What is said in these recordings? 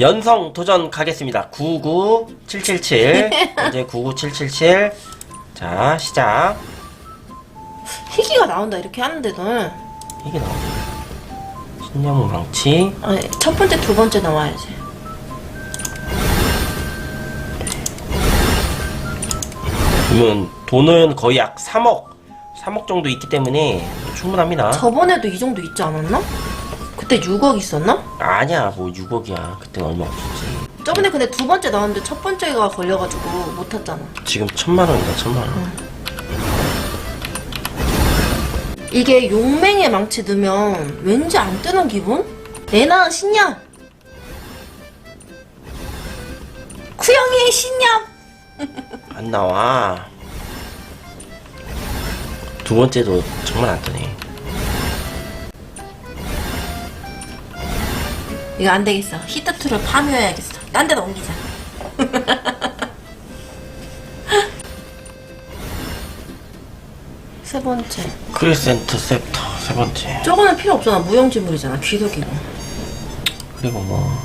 연성 도전 가겠습니다. 99777. 이제 99777. 자, 시작. 희귀가 나온다 이렇게 하는데도 이게 나오네. 신념 망치. 아니 첫 번째 두 번째 나와야지 그러면 돈은 거의 약 3억. 3억 정도 있기 때문에 충분합니다. 저번에도 이 정도 있지 않았나? 그때 6억 있었나? 아니야, 뭐 6억이야. 그때 얼마 없었지. 저번에 근데 두 번째 나왔는데 첫 번째가 걸려가지고 못 탔잖아 지금 천만 원이다, 천만 원. 이게 용맹에 망치 넣으면 왠지 안 뜨는 기분? 내 낳은 신념 쿠영이의 신념 안 나와. 두 번째도 정말 안 뜨네. 이거 안 되겠어 히트2를 파묘해야겠어 딴 데다 옮기자 세 번째 크리센트 셉터 세 번째. 저거는 필요 없잖아 무용지물이잖아 귀속이고 그리고 뭐,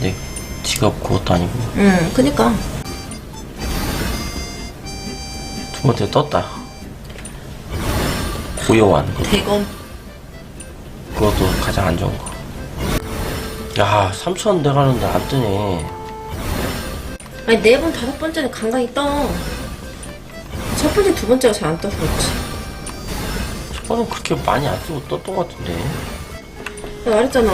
내 직업 그것도 아니고. 응 그니까 두 번째 떴다. 고요한. 대검 그것도 가장 안 좋은 거. 야, 3천 돼가는데 안 뜨네. 아니 네 번 다섯 번째는 간간히 떠. 첫 번째 두 번째가 잘 안 떠서 그렇지. 첫 번은 그렇게 많이 안 쓰고 떴던 것 같은데. 내가 말했잖아.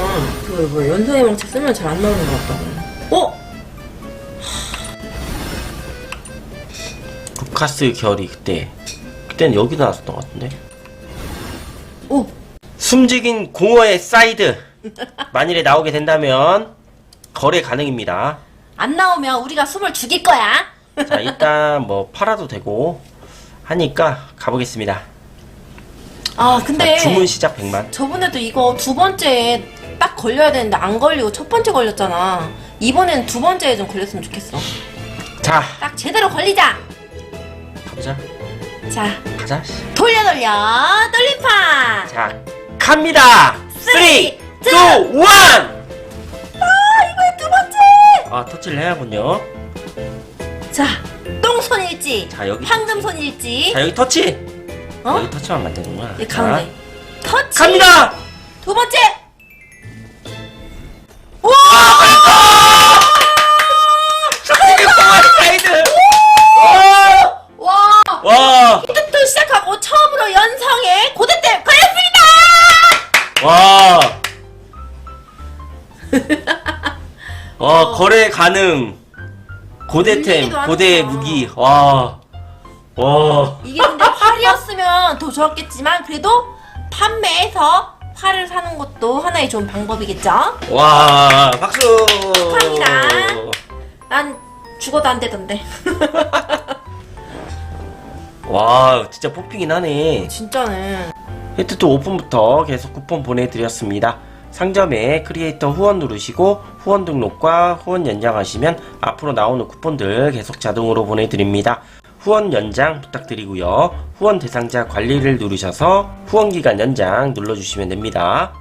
그뭐 연성의 망치 쓰면 잘 안 나오는 것 같다고. 어? 루카스 결이 그때. 그때는 여기 나왔었던 것 같은데. 오. 숨죽인 공허의 사이드. 만일에 나오게 된다면 거래 가능입니다. 안 나오면 우리가 숨을 죽일 거야. 자, 일단 뭐 팔아도 되고 하니까 가보겠습니다. 아 근데 자, 주문 시작 100만. 저번에도 이거 두 번째에 딱 걸려야 되는데 안 걸리고 첫 번째 걸렸잖아. 이번엔 두 번째에 좀 걸렸으면 좋겠어. 자, 딱 제대로 걸리자. 가보자. 자 가자. 돌려 돌려 돌림판. 자, 갑니다. 3, 2, 1. 이번에 두 번째. 아, 터치를 해야군요. 자 똥손일지. 자, 여기. 황금손일지. 자, 여기 터치. 어? 여기 터치하면 안 되는구나. 이 자, 가운데. 터치. 갑니다. 두 번째. 사이드. 와! 와, 시작하고 처음으로 고대템 걸렸습니다. 와. 와, 거래 가능. 고대템, 고대. 무기. 와. 와. 이게 근데 활이었으면 더 좋았겠지만 그래도 판매해서 활을 사는 것도 하나의 좋은 방법이겠죠? 와, 박수! 축하합니다. 난 죽어도 안 되던데. 와, 진짜 뽑히긴 하네. 진짜네. 히트도 오픈부터 계속 쿠폰 보내드렸습니다. 상점에 크리에이터 후원 누르시고 후원 등록과 후원 연장하시면 앞으로 나오는 쿠폰들 계속 자동으로 보내드립니다. 후원 연장 부탁드리고요. 후원 대상자 관리를 누르셔서 후원 기간 연장 눌러주시면 됩니다.